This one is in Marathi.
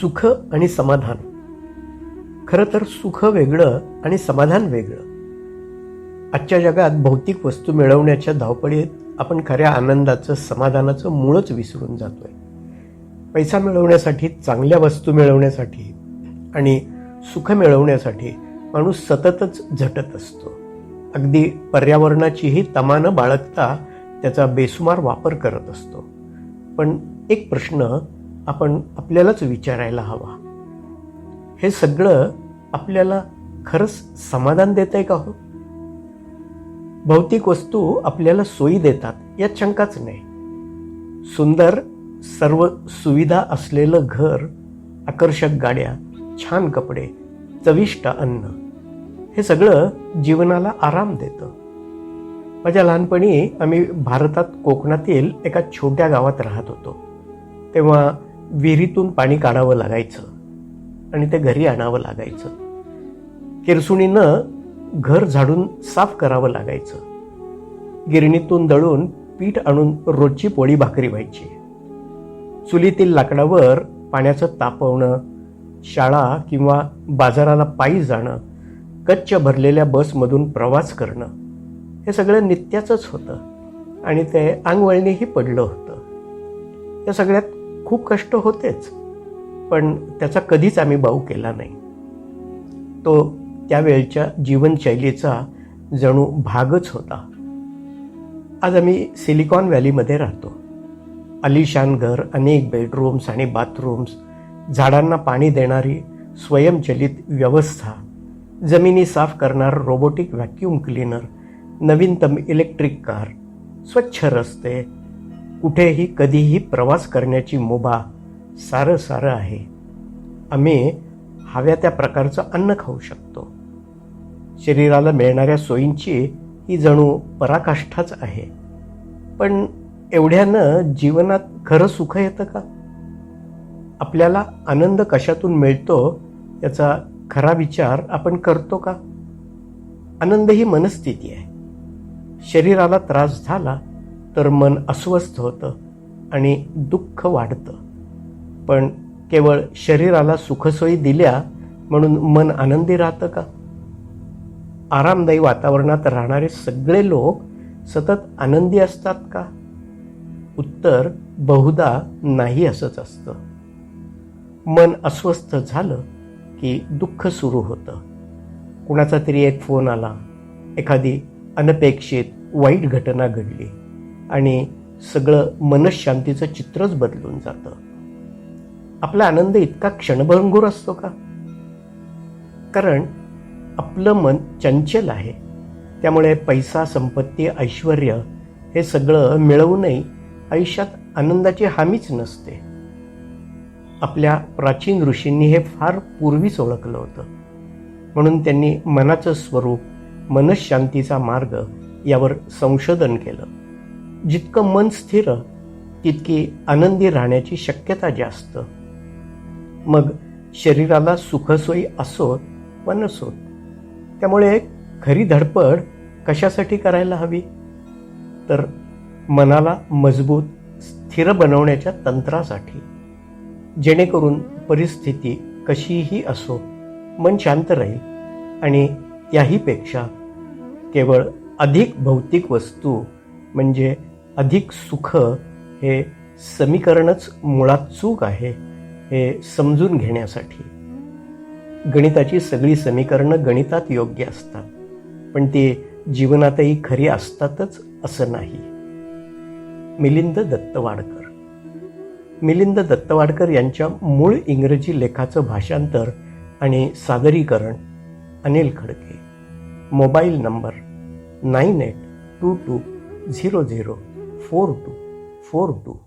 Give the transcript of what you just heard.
सुख आणि समाधान. खरं तर सुख वेगळं आणि समाधान वेगळं. आजच्या जगात भौतिक वस्तू मिळवण्याच्या धावपळीत आपण खऱ्या आनंदाचं समाधानाचं मूळच विसरून जातोय. पैसा मिळवण्यासाठी चांगल्या वस्तू मिळवण्यासाठी आणि सुख मिळवण्यासाठी माणूस सततच झटत असतो. अगदी पर्यावरणाचीही तमानं बाळगता त्याचा बेसुमार वापर करत असतो. पण एक प्रश्न आपण आपल्यालाच विचारायला हवा. हे सगळं आपल्याला खरंच समाधान देत आहे का हो? भौतिक वस्तू आपल्याला सोयी देतात यात शंकाच नाही. सुंदर सर्व सुविधा असलेलं घर आकर्षक गाड्या छान कपडे चविष्ट अन्न हे सगळं जीवनाला आराम देतं. माझ्या लहानपणी आम्ही भारतात कोकणातील एका छोट्या गावात राहत होतो. तेव्हा विहिरीतून पाणी काढावं लागायचं आणि ते घरी आणावं लागायचं. किरसुणीनं घर झाडून साफ करावं लागायचं. गिरणीतून दळून पीठ आणून रोजची पोळी भाकरी व्हायची. चुलीतील लाकडावर पाण्याचं तापवणं शाळा किंवा बाजाराला पायी जाणं कच्च भरलेल्या बसमधून प्रवास करणं हे सगळं नित्याचंच होतं आणि ते अंगवळणीही पडलं होतं. या सगळ्यात खूप कष्ट होतेच पण त्याचा कधीच आम्ही बाऊ केला नाही. तो त्यावेळच्या जीवनशैलीचा जणू भागच होता. आज आम्ही सिलिकॉन व्हॅलीमध्ये राहतो. अलिशान घर अनेक बेडरूम्स आणि बाथरूम्स झाडांना पाणी देणारी स्वयंचलित व्यवस्था जमिनी साफ करणार रोबोटिक व्हॅक्यूम क्लीनर नवीनतम इलेक्ट्रिक कार स्वच्छ रस्ते कुठेही कधीही प्रवास करण्याची मुभा सारं सारं आहे. आम्ही हव्या त्या प्रकारचं अन्न खाऊ शकतो. शरीराला मिळणाऱ्या सोयींची ही जणू पराकाष्ठाच आहे. पण एवढ्यानं जीवनात खरं सुख येतं का? आपल्याला आनंद कशातून मिळतो याचा खरा विचार आपण करतो का? आनंद ही मनस्थिती आहे. शरीराला त्रास झाला तर मन अस्वस्थ होतं आणि दुःख वाढतं. पण केवळ शरीराला सुखसोयी दिल्या म्हणून मन आनंदी राहतं का? आरामदायी वातावरणात राहणारे सगळे लोक सतत आनंदी असतात का? उत्तर बहुधा नाही असंच असतं. मन अस्वस्थ झालं की दुःख सुरू होतं. कुणाचा तरी एक फोन आला. एखादी अनपेक्षित वाईट घटना घडली. आणि सगळं मनशांतीचं चित्रच बदलून जातं. आपला आनंद इतका क्षणभंगूर असतो का? कारण आपलं मन चंचल आहे. त्यामुळे पैसा संपत्ती ऐश्वर हे सगळं मिळवूनही आयुष्यात आनंदाची हमीच नसते. आपल्या प्राचीन ऋषींनी हे फार पूर्वीच ओळखलं होतं. म्हणून त्यांनी मनाचं स्वरूप मनशांतीचा मार्ग यावर संशोधन केलं. जितकं मन स्थिर तितकी आनंदी राहण्याची शक्यता जास्त. मग शरीराला सुखसोयी असोत व नसोत त्यामुळे खरी धडपड कशासाठी करायला हवी? तर मनाला मजबूत स्थिर बनवण्याच्या तंत्रासाठी. जेणेकरून परिस्थिती कशीही असो मन शांत राहील आणि त्याहीपेक्षा केवळ अधिक भौतिक वस्तू म्हणजे अधिक सुख हे समीकरणच मुळात चूक आहे हे समजून घेण्यासाठी. गणिताची सगळी समीकरणं गणितात योग्य असतात पण ते जीवनातही खरी असतातच असं नाही. मिलिंद दत्तवाडकर. मिलिंद दत्तवाडकर यांच्या मूळ इंग्रजी लेखाचं भाषांतर आणि सादरीकरण Anil Khadke. Mobile number nine eight two two zero zero four two four two